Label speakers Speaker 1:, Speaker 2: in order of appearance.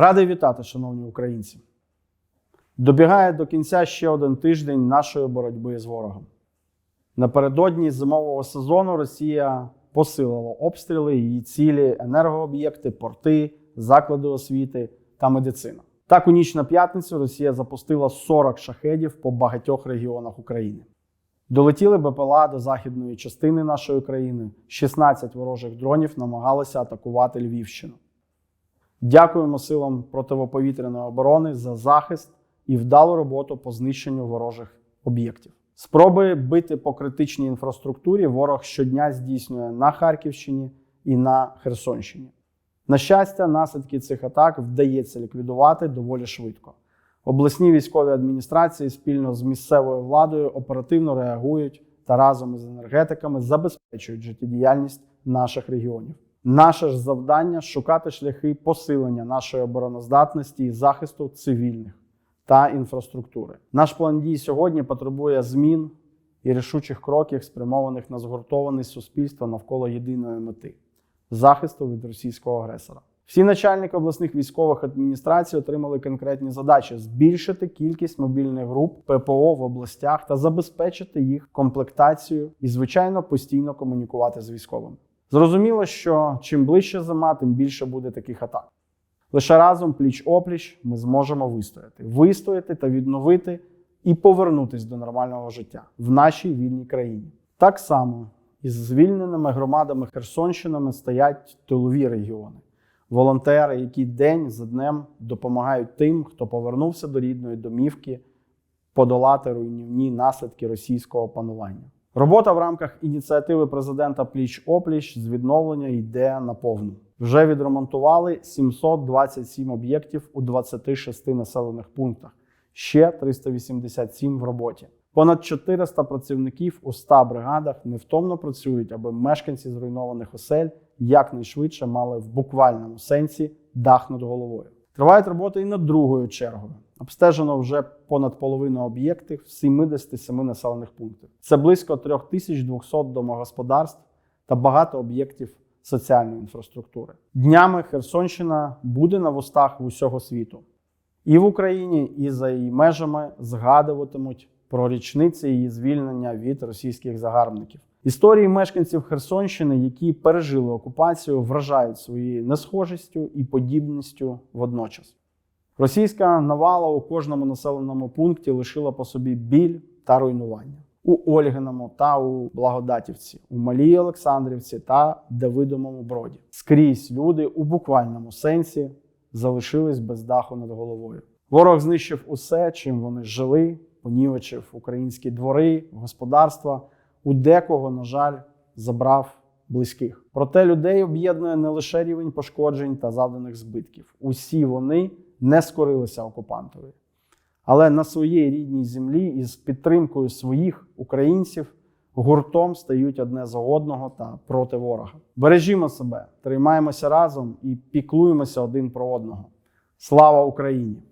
Speaker 1: Радий вітати, шановні українці. Добігає до кінця ще один тиждень нашої боротьби з ворогом. Напередодні зимового сезону Росія посилила обстріли її цілі, енергооб'єкти, порти, заклади освіти та медицина. Так, у ніч на п'ятницю Росія запустила 40 шахедів по багатьох регіонах України. Долетіли БПЛА до західної частини нашої країни. 16 ворожих дронів намагалися атакувати Львівщину. Дякуємо силам противоповітряної оборони за захист і вдалу роботу по знищенню ворожих об'єктів. Спроби бити по критичній інфраструктурі ворог щодня здійснює на Харківщині і на Херсонщині. На щастя, наслідки цих атак вдається ліквідувати доволі швидко. Обласні військові адміністрації спільно з місцевою владою оперативно реагують та разом із енергетиками забезпечують життєдіяльність наших регіонів. Наше ж завдання шукати шляхи посилення нашої обороноздатності і захисту цивільних та інфраструктури. Наш план дій сьогодні потребує змін і рішучих кроків, спрямованих на згуртованість суспільства навколо єдиної мети захисту від російського агресора. Всі начальники обласних військових адміністрацій отримали конкретні задачі: збільшити кількість мобільних груп ППО в областях та забезпечити їх комплектацію і, звичайно, постійно комунікувати з військовими. Зрозуміло, що чим ближче зима, тим більше буде таких атак. Лише разом, пліч опліч, ми зможемо вистояти, вистояти та відновити і повернутись до нормального життя в нашій вільній країні. Так само із звільненими громадами Херсонщинами стоять тилові регіони, волонтери, які день за днем допомагають тим, хто повернувся до рідної домівки, подолати руйнівні наслідки російського панування. Робота в рамках ініціативи президента Пліч Опліч з відновлення йде наповну. Вже відремонтували 727 об'єктів у 26 населених пунктах, ще 387 в роботі. Понад 400 працівників у 100 бригадах невтомно працюють, аби мешканці зруйнованих осель якнайшвидше мали в буквальному сенсі дах над головою. Тривають роботи і над другою чергою. Обстежено вже понад половину об'єктів в 77 населених пунктах. Це близько 3200 домогосподарств та багато об'єктів соціальної інфраструктури. Днями Херсонщина буде на вустах усього світу. І в Україні, і за її межами згадуватимуть про річниці її звільнення від російських загарбників. Історії мешканців Херсонщини, які пережили окупацію, вражають своєю несхожістю і подібністю водночас. Російська навала у кожному населеному пункті лишила по собі біль та руйнування у Ольгиному та у Благодатівці, у Малій Олександрівці та Давидомому Броді. Скрізь люди у буквальному сенсі залишились без даху над головою. Ворог знищив усе, чим вони жили, понівечив українські двори, господарства. У декого, на жаль, забрав близьких. Проте людей об'єднує не лише рівень пошкоджень та завданих збитків. Усі вони не скорилися окупантові. Але на своїй рідній землі із підтримкою своїх українців гуртом стають одне за одного та проти ворога. Бережімо себе, тримаємося разом і піклуємося один про одного. Слава Україні!